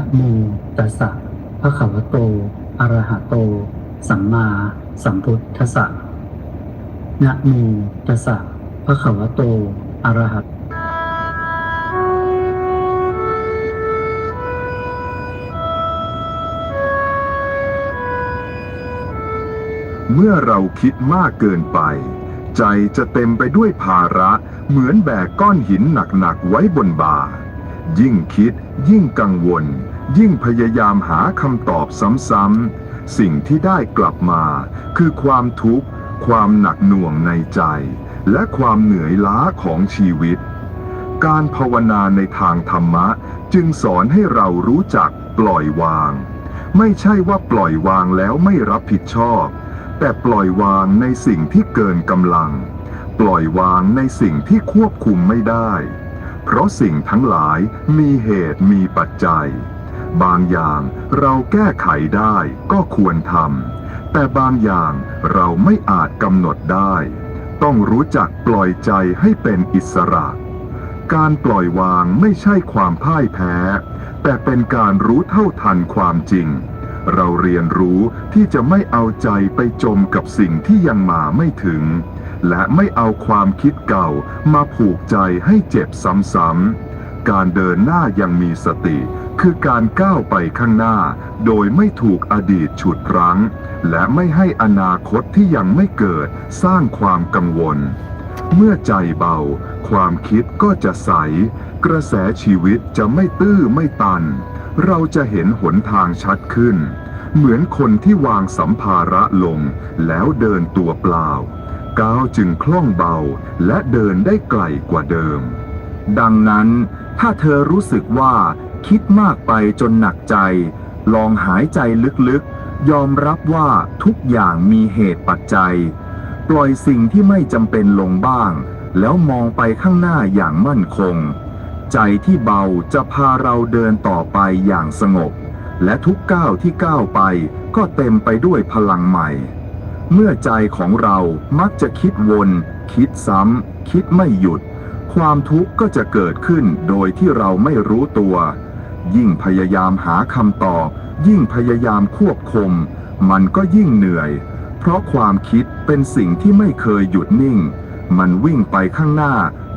นะโมตัสสะภะคะวโตอะระหะโต สัมมาสัมพุทธัสสะนะโมตัสสะภะคะวโตอะระหะเมื่อเราคิดมากเกินไป ใจจะเต็มไปด้วยภาระ เหมือนแบกก้อนหินหนักๆไว้บนบ่า ยิ่งคิดยิ่งกังวล ยิ่งพยายามหาคำตอบซ้ำๆ สิ่งที่ได้กลับมา คือความทุกข์ ความหนักหน่วงในใจ และความเหนื่อยล้าของชีวิต การภาวนาในทางธรรมะจึงสอนให้เรารู้จักปล่อยวาง ไม่ใช่ว่าปล่อยวางแล้วไม่รับผิดชอบ แต่ปล่อยวางในสิ่งที่เกินกำลัง ปล่อยวางในสิ่งที่ควบคุมไม่ได้ เพราะสิ่งทั้งหลายมีเหตุมีปัจจัย บางอย่างเราแก้ไขได้ก็ควรทำ แต่บางอย่างเราไม่อาจกำหนดได้ ต้องรู้จักปล่อยใจให้เป็นอิสระ การปล่อยวางไม่ใช่ความพ่ายแพ้ แต่เป็นการรู้เท่าทันความจริง เราเรียนรู้ที่จะไม่เอาใจไปจมกับสิ่งที่ยังมาไม่ถึง และไม่เอาความคิดเก่ามาผูกใจให้เจ็บซ้ำๆการเดินหน้ายังมีสติ คือการก้าวไปข้างหน้า โดยไม่ถูกอดีตฉุดรั้ง และไม่ให้อนาคตที่ยังไม่เกิดสร้างความกังวล เมื่อใจเบา ความคิดก็จะใส กระแสชีวิตจะไม่ตื้อไม่ตัน เราจะเห็นหนทางชัดขึ้น เหมือนคนที่วางสัมภาระลง แล้วเดินตัวเปล่า ก้าวจึงคล่องเบาและเดินได้ไกลกว่าเดิม ดังนั้นถ้าเธอรู้สึกว่า คิดมากไปจนหนักใจ ลองหายใจลึกๆ ยอมรับว่าทุกอย่างมีเหตุปัจจัย ปล่อยสิ่งที่ไม่จำเป็นลงบ้าง แล้วมองไปข้างหน้าอย่างมั่นคง ใจที่เบาจะพาเราเดินต่อไปอย่างสงบ และทุกก้าวที่ก้าวไปก็เต็มไปด้วยพลังใหม่ เมื่อใจของเรามักจะคิดวน คิดซ้ำ คิดไม่หยุดความทุกข์ก็จะเกิดขึ้นโดยที่เราไม่รู้ตัว ยิ่งพยายามหาคำตอบ ยิ่งพยายามควบคุม มันก็ยิ่งเหนื่อย เพราะความคิดเป็นสิ่งที่ไม่เคยหยุดนิ่ง มันวิ่งไปข้างหน้า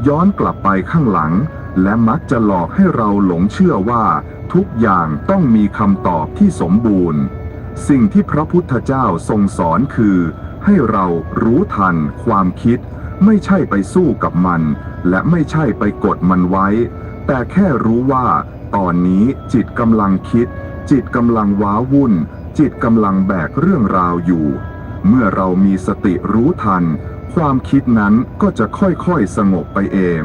ย้อนกลับไปข้างหลัง และมักจะหลอกให้เราหลงเชื่อว่า ทุกอย่างต้องมีคำตอบที่สมบูรณ์ สิ่งที่พระพุทธเจ้าทรงสอนคือ ให้เรารู้ทันความคิด ไม่ใช่ไปสู้กับมัน และไม่ใช่ไปกดมันไว้ แต่แค่รู้ว่า ตอนนี้จิตกำลังคิด จิตกำลังว้าวุ่น จิตกำลังแบกเรื่องราวอยู่ เมื่อเรามีสติรู้ทัน ความคิดนั้นก็จะค่อยๆสงบไปเอง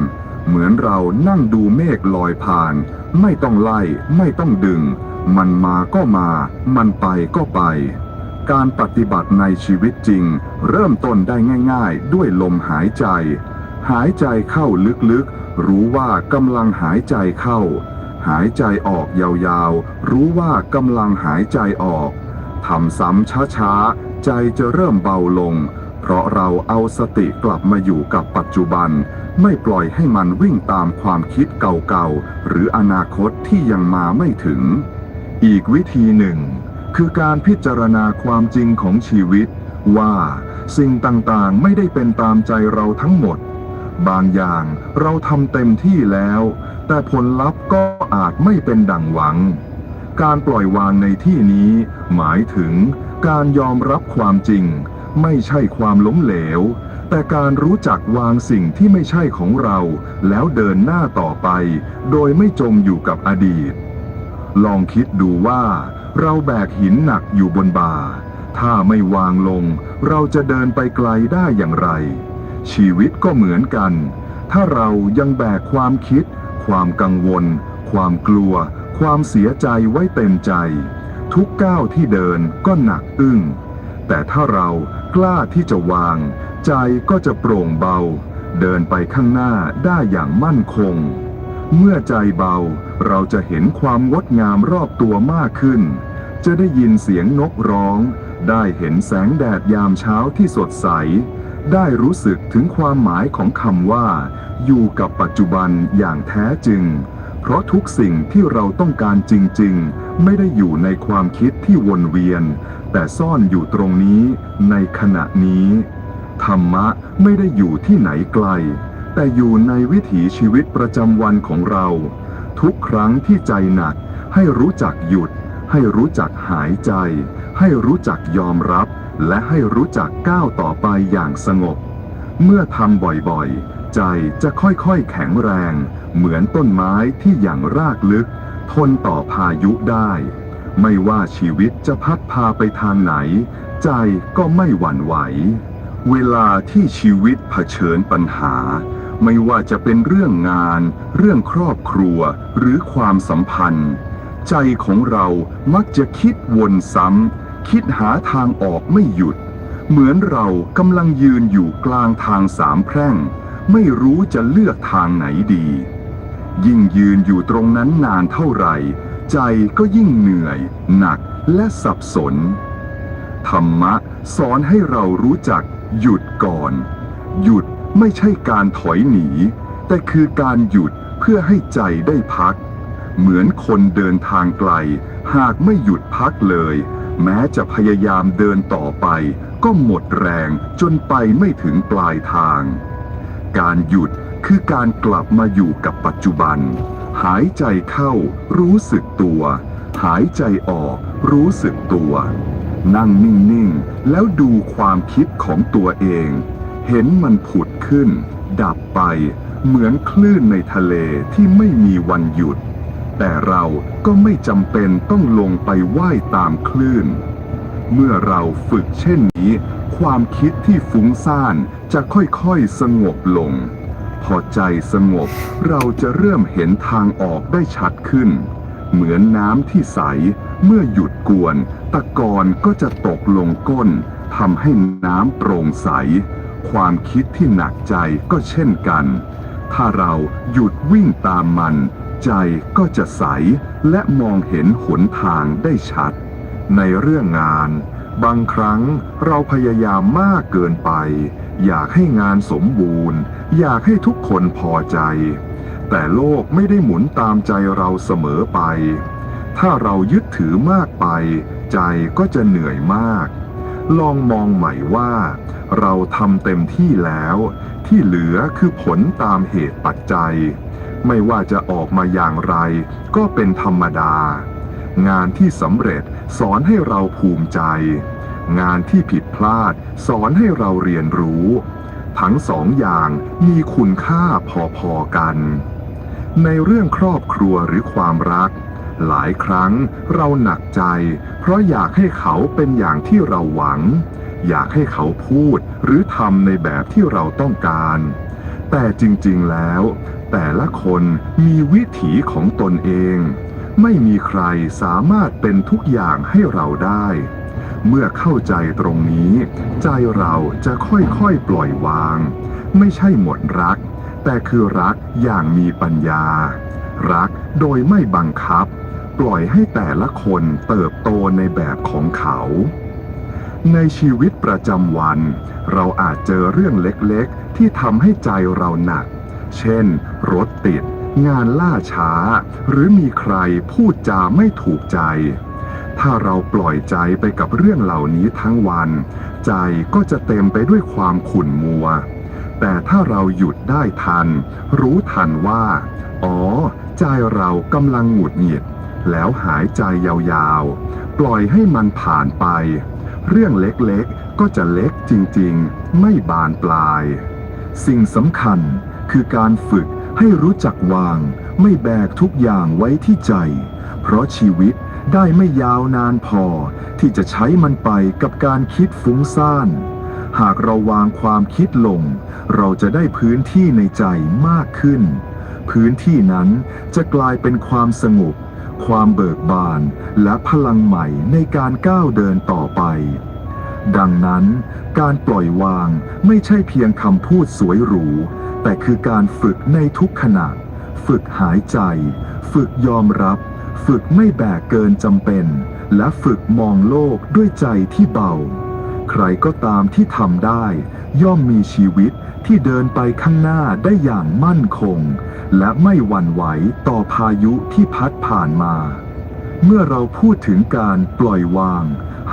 เหมือนเรานั่งดูเมฆลอยผ่าน ไม่ต้องไล่ไม่ต้องดึง มันมาก็มา มันไปก็ไป การปฏิบัติในชีวิตจริง เริ่มต้นได้ง่ายๆ ด้วยลมหายใจ หายใจเข้าลึกๆ รู้ว่ากำลังหายใจเข้า หายใจออกยาวๆ รู้ว่ากำลังหายใจออกทำซ้ำช้าๆ ใจจะเริ่มเบาลง เพราะเราเอาสติกลับมาอยู่กับปัจจุบัน ไม่ปล่อยให้มันวิ่งตามความคิดเก่าๆ หรืออนาคตที่ยังมาไม่ถึง อีกวิธีหนึ่ง คือการพิจารณาความจริงของชีวิต ว่าสิ่งต่างๆไม่ได้เป็นตามใจเราทั้งหมด บางอย่างเราทำเต็มที่แล้ว แต่ผลลัพธ์ก็อาจไม่เป็นดังหวัง การปล่อยวางในที่นี้ หมายถึงการยอมรับความจริง ไม่ใช่ความล้มเหลว แต่การรู้จักวางสิ่งที่ไม่ใช่ของเรา แล้วเดินหน้าต่อไป โดยไม่จมอยู่กับอดีต ลองคิดดูว่า เราแบกหินหนักอยู่บนบ่า ถ้าไม่วางลง เราจะเดินไปไกลได้อย่างไร ชีวิตก็เหมือนกัน ถ้าเรายังแบกความคิด ความกังวล ความกลัว ความเสียใจไว้เต็มใจ ทุกก้าวที่เดินก็หนักอึ้ง แต่ถ้าเรากล้าที่จะวาง ใจก็จะโปร่งเบา เดินไปข้างหน้าได้อย่างมั่นคง เมื่อใจเบาเราจะเห็นความงดงามรอบตัวมากขึ้น จะได้ยินเสียงนกร้อง ได้เห็นแสงแดดยามเช้าที่สดใส ได้รู้สึกถึงความหมายของคำว่า อยู่กับปัจจุบันอย่างแท้จริง เพราะทุกสิ่งที่เราต้องการจริง ๆ ไม่ได้อยู่ในความคิดที่วนเวียน แต่ซ่อนอยู่ตรงนี้ในขณะนี้ ธรรมะไม่ได้อยู่ที่ไหนไกล แต่อยู่ในวิถีชีวิตประจำวันของเรา ทุกครั้งที่ใจหนักให้รู้จักหยุด ให้รู้จักหายใจ ให้รู้จักยอมรับ และให้รู้จักก้าวต่อไปอย่างสงบ เมื่อทำบ่อยๆ ใจจะค่อยๆแข็งแรง เหมือนต้นไม้ที่อย่างรากลึก ทนต่อพายุได้ ไม่ว่าชีวิตจะพัดพาไปทางไหน ใจก็ไม่หวั่นไหว เวลาที่ชีวิตเผชิญปัญหา ไม่ว่าจะเป็นเรื่องงาน เรื่องครอบครัว หรือความสัมพันธ์ ใจของเรามักจะคิดวนซ้ำ คิดหาทางออกไม่หยุด เหมือนเรากำลังยืนอยู่กลางทางสามแพร่ง ไม่รู้จะเลือกทางไหนดี ยิ่งยืนอยู่ตรงนั้นนานเท่าไหร่ ใจก็ยิ่งเหนื่อย หนักและสับสน ธรรมะสอนให้เรารู้จักหยุดก่อน หยุดไม่ใช่การถอยหนี แต่คือการหยุดเพื่อให้ใจได้พัก เหมือนคนเดินทางไกล หากไม่หยุดพักเลย แม้จะพยายามเดินต่อไป ก็หมดแรงจนไปไม่ถึงปลายทาง การหยุดคือการกลับมาอยู่กับปัจจุบัน หายใจเข้า รู้สึกตัว หายใจออก รู้สึกตัว นั่งนิ่ง ๆ แล้วดูความคิดของตัวเอง เห็นมันผุดขึ้น ดับไป เหมือนคลื่นในทะเลที่ไม่มีวันหยุด แต่เรา ก็ไม่จำเป็นต้องลงไปว่ายตามคลื่น เมื่อเราฝึกเช่นนี้ ความคิดที่ฟุ้งซ่านจะค่อยๆสงบลง พอใจสงบเราจะเริ่มเห็นทางออกได้ชัดขึ้น เหมือนน้ำที่ใส เมื่อหยุดกวน ตะกอนก็จะตกลงก้นทำให้น้ำโปร่งใส ความคิดที่หนักใจก็เช่นกัน ถ้าเราหยุดวิ่งตามมัน ใจก็จะใสและมองเห็นหนทางได้ชัด ในเรื่องงาน บางครั้งเราพยายามมากเกินไป อยากให้งานสมบูรณ์ อยากให้ทุกคนพอใจ แต่โลกไม่ได้หมุนตามใจเราเสมอไป ถ้าเรายึดถือมากไป ใจก็จะเหนื่อยมาก ลองมองใหม่ว่า เราทำเต็มที่แล้ว ที่เหลือคือผลตามเหตุปัจจัย ไม่ว่าจะออกมาอย่างไร ก็เป็นธรรมดา งานที่สำเร็จสอนให้เราภูมิใจ งานที่ผิดพลาด สอนให้เราเรียนรู้ ทั้งสองอย่างมีคุณค่าพอๆกัน ในเรื่องครอบครัวหรือความรัก หลายครั้งเราหนักใจ เพราะอยากให้เขาเป็นอย่างที่เราหวัง อยากให้เขาพูดหรือทำในแบบที่เราต้องการแต่จริงๆ แล้ว แต่ละคนมีวิถีของตนเอง ไม่มีใครสามารถเป็นทุกอย่างให้เราได้ เมื่อเข้าใจตรงนี้ ใจเราจะค่อยๆปล่อยวาง ไม่ใช่หมดรัก แต่คือรักอย่างมีปัญญา รักโดยไม่บังคับ ปล่อยให้แต่ละคนเติบโตในแบบของเขาในชีวิตประจำวัน เราอาจเจอเรื่องเล็กๆ ที่ทำให้ใจเราหนัก เช่น รถติด งานล่าช้า หรือมีใครพูดจาไม่ถูกใจ ถ้าเราปล่อยใจไปกับเรื่องเหล่านี้ทั้งวัน ใจก็จะเต็มไปด้วยความขุ่นมัว แต่ถ้าเราหยุดได้ทัน รู้ทันว่า อ๋อ ใจเรากำลังหงุดหงิด แล้วหายใจยาวๆ ปล่อยให้มันผ่านไป เรื่องเล็กๆก็จะเล็กจริงๆ ไม่บานปลาย สิ่งสำคัญ คือการฝึกให้รู้จักวาง ไม่แบกทุกอย่างไว้ที่ใจ เพราะชีวิตได้ไม่ยาวนานพอ ที่จะใช้มันไปกับการคิดฟุ้งซ่าน หากเราวางความคิดลง เราจะได้พื้นที่ในใจมากขึ้น พื้นที่นั้นจะกลายเป็นความสงบ ความเบิกบานและพลังใหม่ในการก้าวเดินต่อไป ดังนั้น การปล่อยวางไม่ใช่เพียงคำพูดสวยหรู แต่คือการฝึกในทุกขณะ ฝึกหายใจ ฝึกยอมรับ ฝึกไม่แบกเกินจำเป็น และฝึกมองโลกด้วยใจที่เบา ใครก็ตามที่ทำได้ ย่อมมีชีวิตที่เดินไปข้างหน้าได้อย่างมั่นคง และไม่หวั่นไหวต่อพายุที่พัดผ่านมา เมื่อเราพูดถึงการปล่อยวาง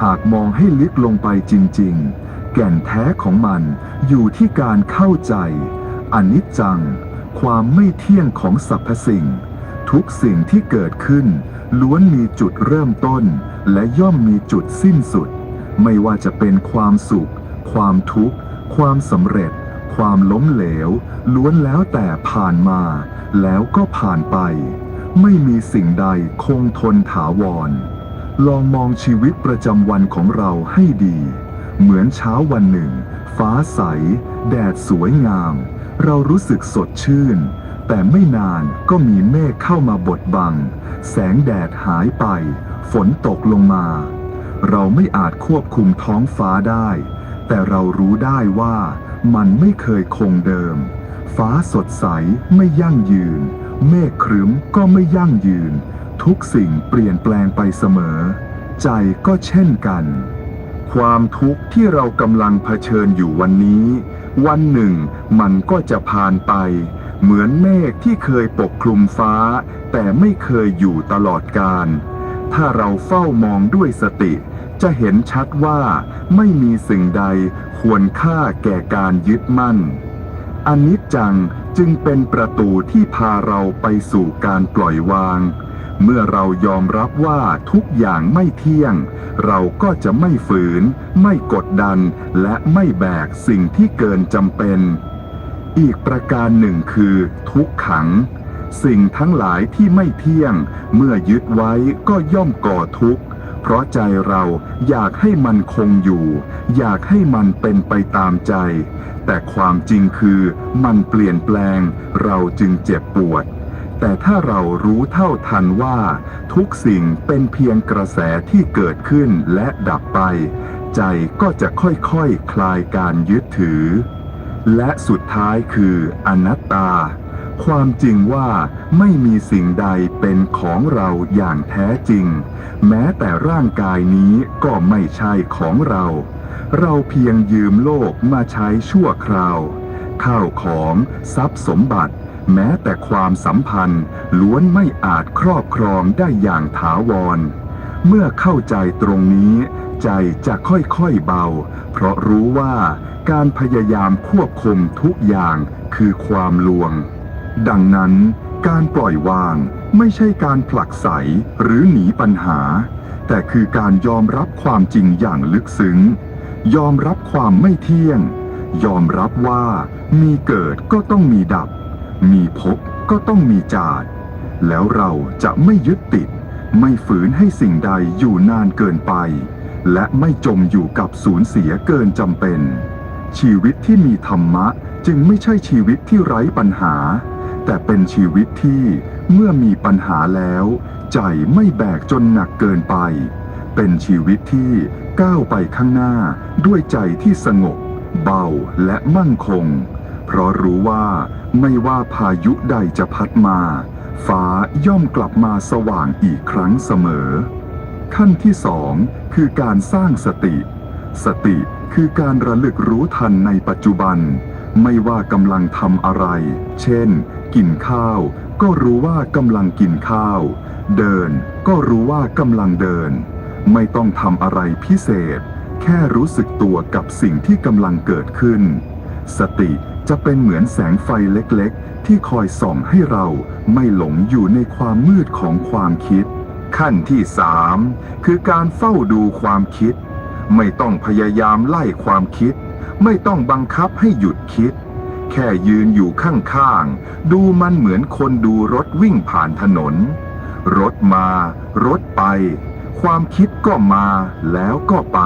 หากมองให้ลึกลงไปจริง ๆ แก่นแท้ของมันอยู่ที่การเข้าใจ อนิจจัง ความไม่เที่ยงของสรรพสิ่ง ทุกสิ่งที่เกิดขึ้น ล้วนมีจุดเริ่มต้น และย่อมมีจุดสิ้นสุด ไม่ว่าจะเป็นความสุข ความทุกข์ ความสำเร็จ ความล้มเหลว ล้วนแล้วแต่ผ่านมา แล้วก็ผ่านไป ไม่มีสิ่งใดคงทนถาวร ลองมองชีวิตประจำวันของเราให้ดี เหมือนเช้าวันหนึ่ง ฟ้าใส แดดสวยงาม เรารู้สึกสดชื่น แต่ไม่นานก็มีเมฆเข้ามาบดบัง แสงแดดหายไป ฝนตกลงมา เราไม่อาจควบคุมท้องฟ้าได้ แต่เรารู้ได้ว่ามันไม่เคยคงเดิม ฟ้าสดใสไม่ยั่งยืน เมฆครึ้มก็ไม่ยั่งยืน ทุกสิ่งเปลี่ยนแปลงไปเสมอ ใจก็เช่นกัน ความทุกข์ที่เรากำลังเผชิญอยู่วันนี้ วันหนึ่งมันก็จะผ่านไป เหมือนเมฆที่เคยปกคลุมฟ้า แต่ไม่เคยอยู่ตลอดกาลถ้าเราเฝ้ามองด้วยสติ จะเห็นชัดว่าไม่มีสิ่งใดควรค่าแก่การยึดมั่นอนิจจังจึงเป็นประตูที่พาเราไปสู่การปล่อยวาง เมื่อเรายอมรับว่าทุกอย่างไม่เที่ยง เราก็จะไม่ฝืน ไม่กดดัน และไม่แบกสิ่งที่เกินจำเป็น อีกประการหนึ่งคือ ทุกขัง สิ่งทั้งหลายที่ไม่เที่ยง เมื่อยึดไว้ก็ย่อมก่อทุกข์ เพราะใจเราอยากให้มันคงอยู่ อยากให้มันเป็นไปตามใจ แต่ความจริงคือมันเปลี่ยนแปลง เราจึงเจ็บปวด แต่ถ้าเรารู้เท่าทันว่า ทุกสิ่งเป็นเพียงกระแสที่เกิดขึ้นและดับไป ใจก็จะค่อยๆคคลายการยึดถือ และสุดท้ายคืออนัตตา ความจริงว่าไม่มีสิ่งใดเป็นของเราอย่างแท้จริง แม้แต่ร่างกายนี้ก็ไม่ใช่ของเรา เราเพียงยืมโลกมาใช้ชั่วคราว ข้าวของทรัพย์สมบัติ แม้แต่ความสัมพันธ์ล้วนไม่อาจครอบครองได้อย่างถาวร เมื่อเข้าใจตรงนี้ ใจจะค่อยๆเบา เพราะรู้ว่าการพยายามควบคุมทุกอย่างคือความลวง ดังนั้น การปล่อยวางไม่ใช่การผลักไสหรือหนีปัญหา แต่คือการยอมรับความจริงอย่างลึกซึ้ง ยอมรับความไม่เที่ยง ยอมรับว่ามีเกิดก็ต้องมีดับ มีภพก็ต้องมีจาด แล้วเราจะไม่ยึดติด ไม่ฝืนให้สิ่งใดอยู่นานเกินไป และไม่จมอยู่กับสูญเสียเกินจำเป็น ชีวิตที่มีธรรมะจึงไม่ใช่ชีวิตที่ไร้ปัญหา แต่เป็นชีวิตที่เมื่อมีปัญหาแล้ว ใจไม่แบกจนหนักเกินไป เป็นชีวิตที่ก้าวไปข้างหน้าด้วยใจที่สงบ เบาและมั่นคง เพราะรู้ว่าไม่ว่าพายุใดจะพัดมา ฟ้าย่อมกลับมาสว่างอีกครั้งเสมอ ขั้นที่สองคือการสร้างสติ สติคือการระลึกรู้ทันในปัจจุบัน ไม่ว่ากำลังทำอะไร เช่น กินข้าว ก็รู้ว่ากำลังกินข้าว เดิน ก็รู้ว่ากำลังเดิน ไม่ต้องทำอะไรพิเศษ แค่รู้สึกตัวกับสิ่งที่กำลังเกิดขึ้น สติ จะเป็นเหมือนแสงไฟเล็กๆ ที่คอยส่องให้เราไม่หลงอยู่ในความมืดของความคิด ขั้นที่สามคือการเฝ้าดูความคิด ไม่ต้องพยายามไล่ความคิด ไม่ต้องบังคับให้หยุดคิด แค่ยืนอยู่ข้างๆ ดูมันเหมือนคนดูรถวิ่งผ่านถนน รถมา รถไป ความคิดก็มาแล้วก็ไป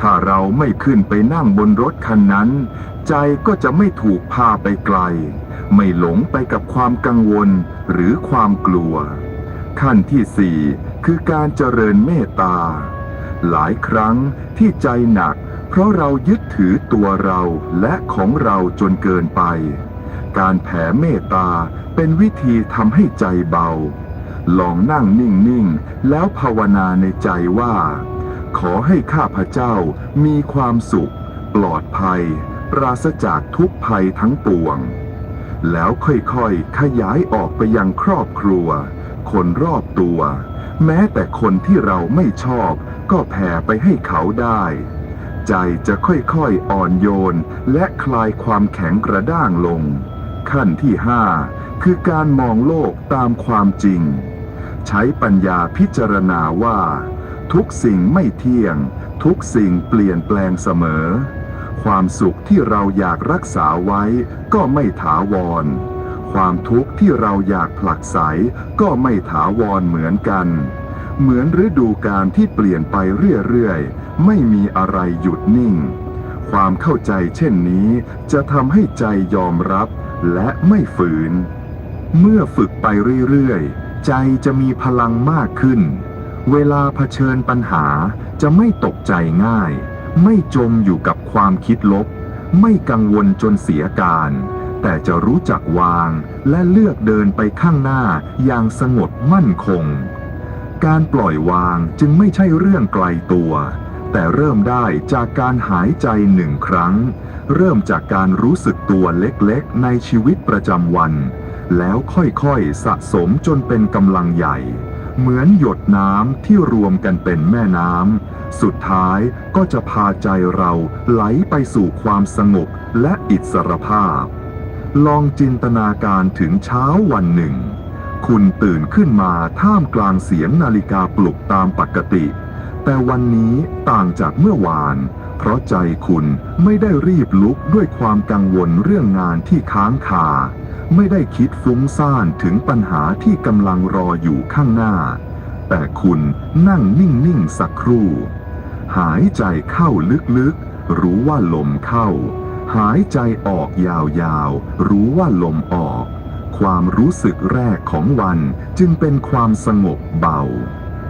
ถ้าเราไม่ขึ้นไปนั่งบนรถคันนั้น ใจก็จะไม่ถูกพาไปไกล ไม่หลงไปกับความกังวลหรือความกลัว ขั้นที่สี่คือการเจริญเมตตา หลายครั้งที่ใจหนัก เพราะเรายึดถือตัวเราและของเราจนเกินไป การแผ่เมตตาเป็นวิธีทำให้ใจเบา ลองนั่งนิ่งๆ แล้วภาวนาในใจว่า ขอให้ข้าพเจ้ามีความสุข ปลอดภัย ปราศจากทุกภัยทั้งปวง แล้วค่อยๆ ขยายออกไปยังครอบครัว คนรอบตัว แม้แต่คนที่เราไม่ชอบ ก็แผ่ไปให้เขาได้ ใจจะค่อยๆ อ่อนโยน และคลายความแข็งกระด้างลง ขั้นที่ห้าคือการมองโลกตามความจริง ใช้ปัญญาพิจารณาว่า ทุกสิ่งไม่เที่ยง ทุกสิ่งเปลี่ยนแปลงเสมอ ความสุขที่เราอยากรักษาไว้ก็ไม่ถาวร ความทุกข์ที่เราอยากผลักไสก็ไม่ถาวรเหมือนกัน เหมือนฤดูกาลที่เปลี่ยนไปเรื่อยๆ ไม่มีอะไรหยุดนิ่ง ความเข้าใจเช่นนี้จะทำให้ใจยอมรับและไม่ฝืน เมื่อฝึกไปเรื่อยๆ ใจจะมีพลังมากขึ้น เวลาเผชิญปัญหาจะไม่ตกใจง่าย ไม่จมอยู่กับความคิดลบ ไม่กังวลจนเสียการ แต่จะรู้จักวางและเลือกเดินไปข้างหน้าอย่างสงบมั่นคง การปล่อยวางจึงไม่ใช่เรื่องไกลตัว แต่เริ่มได้จากการหายใจหนึ่งครั้ง เริ่มจากการรู้สึกตัวเล็กๆ ในชีวิตประจำวัน แล้วค่อยๆสะสมจนเป็นกำลังใหญ่ เหมือนหยดน้ำที่รวมกันเป็นแม่น้ำ สุดท้ายก็จะพาใจเราไหลไปสู่ความสงบและอิสรภาพ ลองจินตนาการถึงเช้าวันหนึ่ง คุณตื่นขึ้นมาท่ามกลางเสียงนาฬิกาปลุกตามปกติ แต่วันนี้ต่างจากเมื่อวาน เพราะใจคุณไม่ได้รีบลุกด้วยความกังวลเรื่องงานที่ค้างคา ไม่ได้คิดฟุ้งซ่านถึงปัญหาที่กำลังรออยู่ข้างหน้า แต่คุณนั่งนิ่งๆสักครู่ หายใจเข้าลึกๆ รู้ว่าลมเข้า หายใจออกยาวๆ รู้ว่าลมออก ความรู้สึกแรกของวันจึงเป็นความสงบเบา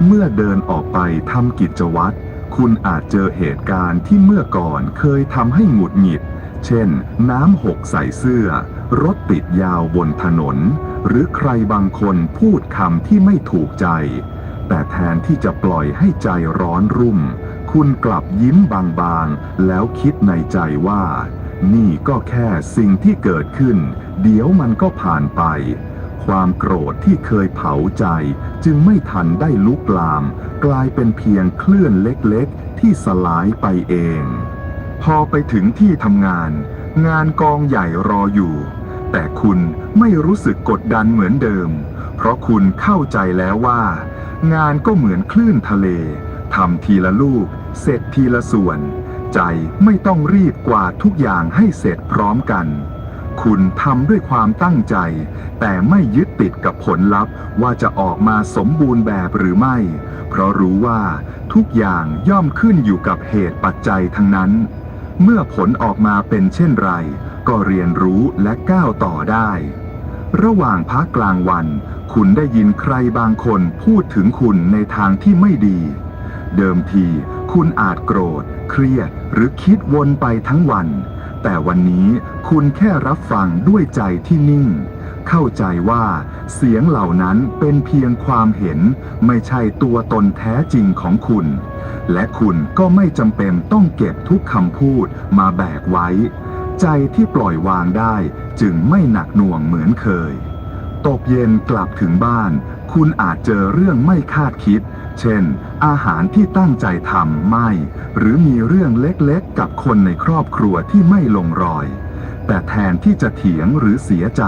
เมื่อเดินออกไปทำกิจวัตรคุณอาจเจอเหตุการณ์ที่เมื่อก่อนเคยทำให้หงุดหงิด เช่น น้ำหกใส่เสื้อ รถติดยาวบนถนน หรือใครบางคนพูดคำที่ไม่ถูกใจ แต่แทนที่จะปล่อยให้ใจร้อนรุ่ม คุณกลับยิ้มบางๆ แล้วคิดในใจว่า นี่ก็แค่สิ่งที่เกิดขึ้น เดี๋ยวมันก็ผ่านไป ความโกรธที่เคยเผาใจ จึงไม่ทันได้ลุกลาม กลายเป็นเพียงคลื่นเล็กๆ ที่สลายไปเอง พอไปถึงที่ทำงาน งานกองใหญ่รออยู่ แต่คุณไม่รู้สึกกดดันเหมือนเดิม เพราะคุณเข้าใจแล้วว่า งานก็เหมือนคลื่นทะเลทำทีละลูก เสร็จทีละส่วน ใจไม่ต้องรีบกว่าดทุกอย่างให้เสร็จพร้อมกัน คุณทำด้วยความตั้งใจ แต่ไม่ยึดติดกับผลลัพธ์ว่าจะออกมาสมบูรณ์แบบหรือไม่ เพราะรู้ว่าทุกอย่างย่อมขึ้นอยู่กับเหตุปัจจัยทั้งนั้น เมื่อผลออกมาเป็นเช่นไร ก็เรียนรู้และก้าวต่อได้ ระหว่างพักกลางวัน คุณได้ยินใครบางคนพูดถึงคุณในทางที่ไม่ดี เดิมทีคุณอาจโกรธ เครียดหรือคิดวนไปทั้งวัน แต่วันนี้คุณแค่รับฟังด้วยใจที่นิ่ง เข้าใจว่าเสียงเหล่านั้นเป็นเพียงความเห็น ไม่ใช่ตัวตนแท้จริงของคุณ และคุณก็ไม่จำเป็นต้องเก็บทุกคำพูดมาแบกไว้ ใจที่ปล่อยวางได้จึงไม่หนักหน่วงเหมือนเคย ตกเย็นกลับถึงบ้าน คุณอาจเจอเรื่องไม่คาดคิด เช่น อาหารที่ตั้งใจทำไม่ หรือมีเรื่องเล็กๆ กับคนในครอบครัวที่ไม่ลงรอย แต่แทนที่จะเถียงหรือเสียใจ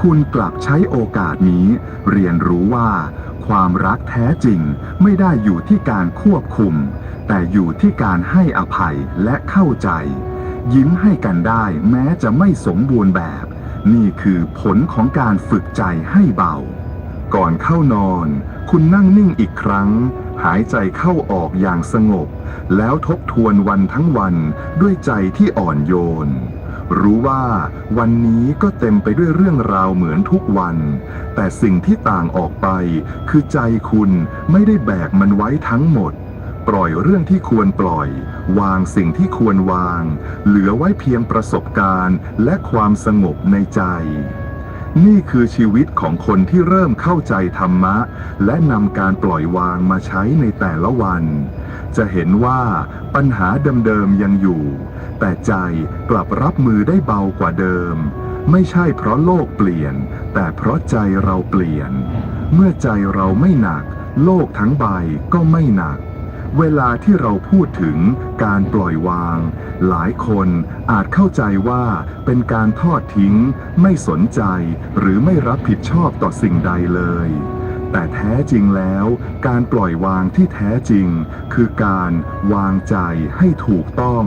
คุณกลับใช้โอกาสนี้ เรียนรู้ว่า ความรักแท้จริงไม่ได้อยู่ที่การควบคุม แต่อยู่ที่การให้อภัยและเข้าใจ ยิ้มให้กันได้แม้จะไม่สมบูรณ์แบบ นี่คือผลของการฝึกใจให้เบา ก่อนเข้านอน คุณนั่งนิ่งอีกครั้ง หายใจเข้าออกอย่างสงบ แล้วทบทวนวันทั้งวันด้วยใจที่อ่อนโยน รู้ว่าวันนี้ก็เต็มไปด้วยเรื่องราวเหมือนทุกวัน แต่สิ่งที่ต่างออกไป คือใจคุณไม่ได้แบกมันไว้ทั้งหมด ปล่อยเรื่องที่ควรปล่อย วางสิ่งที่ควรวาง เหลือไว้เพียงประสบการณ์ และความสงบในใจ นี่คือชีวิตของคนที่เริ่มเข้าใจธรรมะ และนำการปล่อยวางมาใช้ในแต่ละวัน จะเห็นว่าปัญหาเดิมๆยังอยู่ แต่ใจกลับรับมือได้เบากว่าเดิม ไม่ใช่เพราะโลกเปลี่ยน แต่เพราะใจเราเปลี่ยน เมื่อใจเราไม่หนัก โลกทั้งใบก็ไม่หนัก เวลาที่เราพูดถึงการปล่อยวาง หลายคนอาจเข้าใจว่าเป็นการทอดทิ้ง ไม่สนใจหรือไม่รับผิดชอบต่อสิ่งใดเลย แต่แท้จริงแล้ว การปล่อยวางที่แท้จริง คือการวางใจให้ถูกต้อง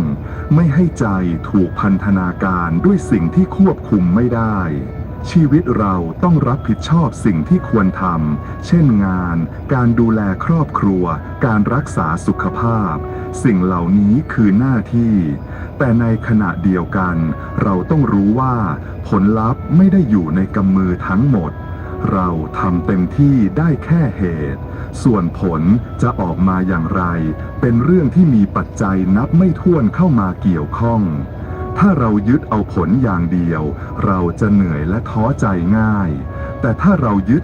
ไม่ให้ใจถูกพันธนาการด้วยสิ่งที่ควบคุมไม่ได้ ชีวิตเราต้องรับผิดชอบสิ่งที่ควรทำเช่นงาน การดูแลครอบครัว การรักษาสุขภาพ สิ่งเหล่านี้คือหน้าที่ แต่ในขณะเดียวกัน เราต้องรู้ว่า ผลลัพธ์ไม่ได้อยู่ในกำมือทั้งหมด เราทำเต็มที่ได้แค่เหตุ ส่วนผลจะออกมาอย่างไร เป็นเรื่องที่มีปัจจัยนับไม่ถ้วนเข้ามาเกี่ยวข้อง ถ้าเรายึดเอาผลอย่างเดียว เราจะเหนื่อยและท้อใจง่าย แต่ถ้าเรายึด